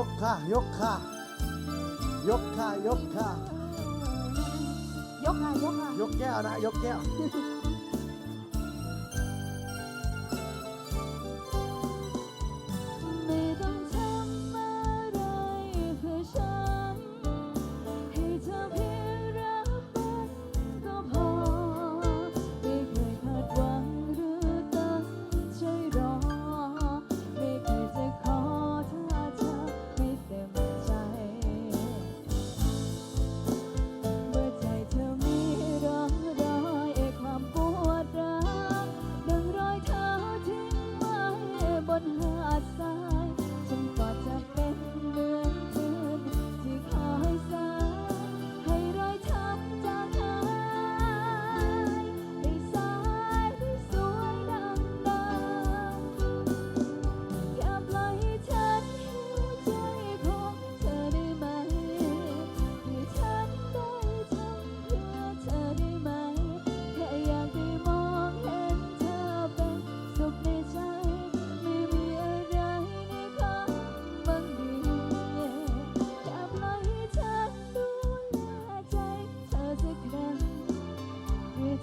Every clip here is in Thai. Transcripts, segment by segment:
ยกค่ะ ยกค่ะ ยกค่ะ ยกค่ะ ยกค่ะ ยกค่ะ ยกแก้วนะ ยกแก้ว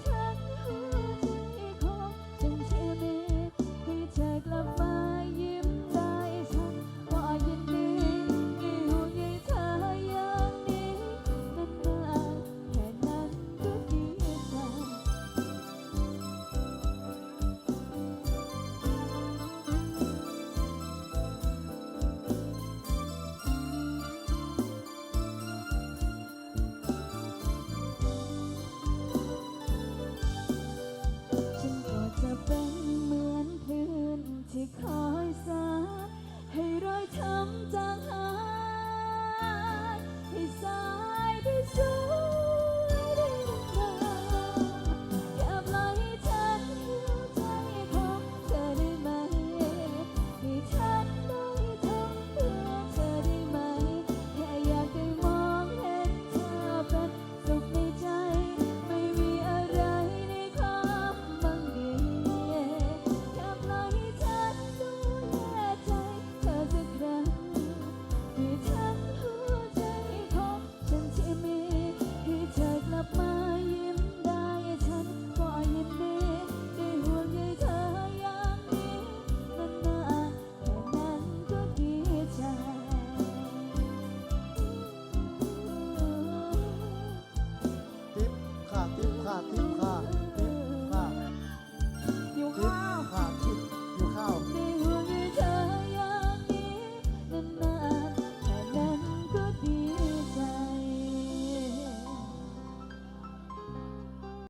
play.